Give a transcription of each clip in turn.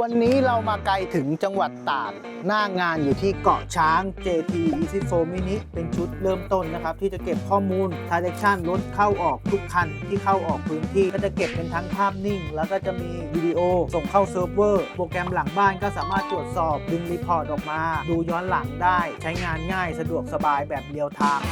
วันนี้เรามาไกลถึงจังหวัดตาก หน้างานอยู่ที่เกาะช้าง JT Easy f o Mini เป็นชุดเริ่มต้นนะครับ ที่จะเก็บข้อมูล transaction รถเข้าออกทุกคันที่เข้าออกพื้นที่ก็จะเก็บเป็นทั้งภาพนิ่ง แล้วก็จะมีวิดีโอส่งเข้าเซิร์ฟเวอร์ โปรแกรมหลังบ้านก็สามารถตรวจสอบดึงรีพอร์ตออกมา ดูย้อนหลังได้ ใช้งานง่ายสะดวกสบายแบบเรียลไทม์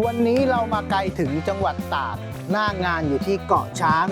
วันนี้เรามาไกลถึงจังหวัดตาก หน้างานอยู่ที่เกาะช้าง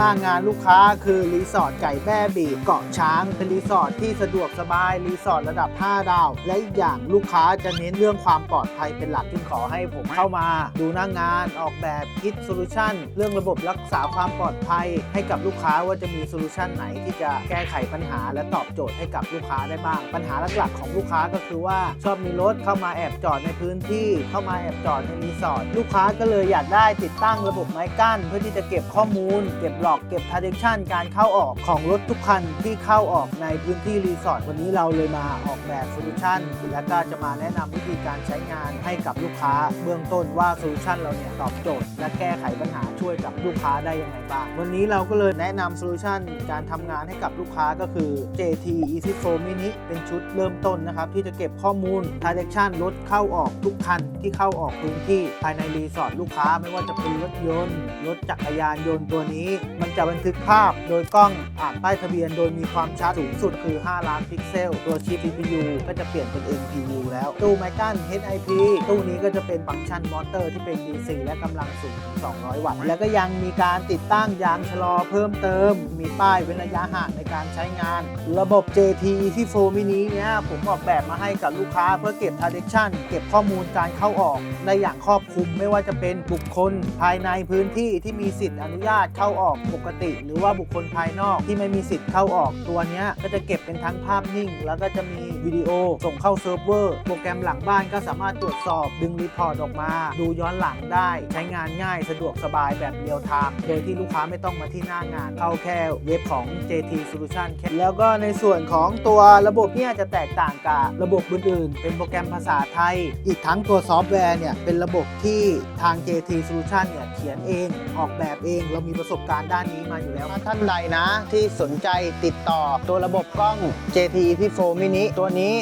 หน้างานลูกค้าคือรีสอร์ทไก่แบ้บีเกาะช้างเป็นรีสอร์ทที่สะดวกสบายรีสอร์ทระดับ 5 ดาว และอีกอย่างลูกค้าจะเน้นเรื่องความปลอดภัยเป็นหลักจึงขอให้ผมเข้ามา ดูหน้างานออกแบบคิดโซลูชันเรื่องระบบรักษาความปลอดภัย ให้กับลูกค้าว่าจะมีโซลูชันไหนที่จะแก้ไขปัญหา และตอบโจทย์ให้กับลูกค้าได้บ้าง ปัญหาหลักๆของลูกค้าก็คือว่าชอบมีรถเข้ามาแอบจอดในพื้นที่ เข้ามาแอบจอดในรีสอร์ทลูกค้าก็เลยอยากได้ติดตั้งระบบไม้กั้น เพื่อที่จะเก็บข้อมูล เก็บหลอกเก็บ transaction การเข้าออกของรถทุกคันที่เข้าออกในพื้นที่รีสอร์ทวันนี้เราเลยมาออกแบบโซลูชันและก็จะมาแนะนำวิธีการใช้งานให้กับลูกค้า เบื้องต้นว่าโซลูชันเราเนี่ยตอบโจทย์ และแก้ไขปัญหาช่วยกับลูกค้าได้ยังไงบ้างวันนี้เราก็เลยแนะนำโซลูชันการทำงานให้กับลูกค้าก็คือ JT Easy Flow Mini เป็นชุดเริ่มต้นนะครับ ที่จะเก็บข้อมูล transaction รถเข้าออกทุกคันที่เข้าออกพื้นที่ภายในรีสอร์ทลูกค้าไม่ว่าจะเป็นรถยนต์รถจักรยานยนต์ตัวนี้มันจะบันทึกภาพโดยกล้องอ่านป้ายทะเบียน โดยมีความชัดสูงสุดคือ 5 ล้านพิกเซล ตัวชิป CPU ก็จะเปลี่ยนเป็น NPU แล้ว ตู้ไมกัน HIP ตู้นี้ก็จะเป็นฟังก์ชันมอเตอร์ที่เป็น DC และกำลังสูงถึง 200 วัตต์ แล้วก็ยังมีการติดตั้งยางชะลอเพิ่มเติม มีป้ายเว้นระยะห่างในการใช้งาน ระบบ JT ที่โฟมินิเนี่ยผมออกแบบมาให้กับลูกค้าเพื่อเก็บ transaction เก็บข้อมูลการเข้าออกได้อย่างครอบคลุม ไม่ว่าจะเป็นบุคคลภายในพื้นที่ที่มีสิทธิ์อนุญาตเข้าออกปกติ หรือว่าบุคคลภายนอกที่ไม่มีสิทธิ์เข้าออกตัวนี้ก็จะเก็บเป็นทั้งภาพนิ่ง แล้วก็จะมีวิดีโอส่งเข้าเซิร์ฟเวอร์ โปรแกรมหลังบ้านก็สามารถตรวจสอบดึงรีพอร์ตออกมา ดูย้อนหลังได้ ใช้งานง่ายสะดวกสบายแบบเรียลไทม์โดยที่ลูกค้าไม่ต้องมาที่หน้างาน เข้าแค่เว็บของ JT Solution แค่แล้วก็ในส่วนของตัวระบบเนี่ยจะแตกต่างกับระบบอื่นๆ เป็นโปรแกรมภาษาไทย อีกทั้งตัวซอฟต์แวร์เนี่ยเป็นระบบที่ทาง JT Solution เนี่ยเขียนเองออกแบบเองเรามีประสบการณ์ด้านนี้มาอยู่แล้ว ถ้าท่านใดนะที่สนใจติดต่อตัวระบบกล้อง JT T4 Mini ตัวนี้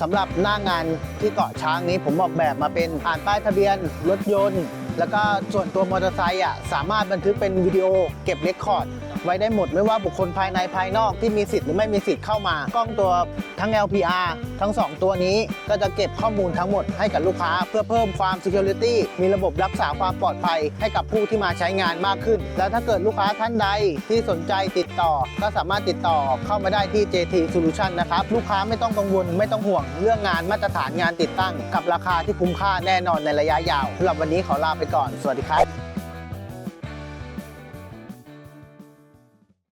สำหรับหน้างานที่เกาะช้างนี้ผมออกแบบมาเป็นอ่านป้ายทะเบียนรถยนต์ แล้วก็ส่วนตัวมอเตอร์ไซค์อะสามารถบันทึกเป็นวิดีโอเก็บเรคคอร์ด ไว้ได้หมด ไม่ว่าบุคคลภายในภายนอกที่มีสิทธิ์หรือไม่มีสิทธิ์เข้ามากล้องตัวทั้ง LPR ทั้ง 2 ตัวนี้ก็จะเก็บข้อมูลทั้งหมดให้กับลูกค้า เพื่อเพิ่มความ Security มีระบบรักษาความปลอดภัย ให้กับผู้ที่มาใช้งานมากขึ้น แล้วถ้าเกิดลูกค้าท่านใดที่สนใจติดต่อ ก็สามารถติดต่อเข้ามาได้ที่ JT Solution นะครับลูกค้าไม่ต้องกังวลไม่ต้องห่วงเรื่องงานมาตรฐานงานติดตั้ง กับราคาที่คุ้มค่าแน่นอนในระยะยาวสำหรับวันนี้ขอลาไปก่อนสวัสดีครับ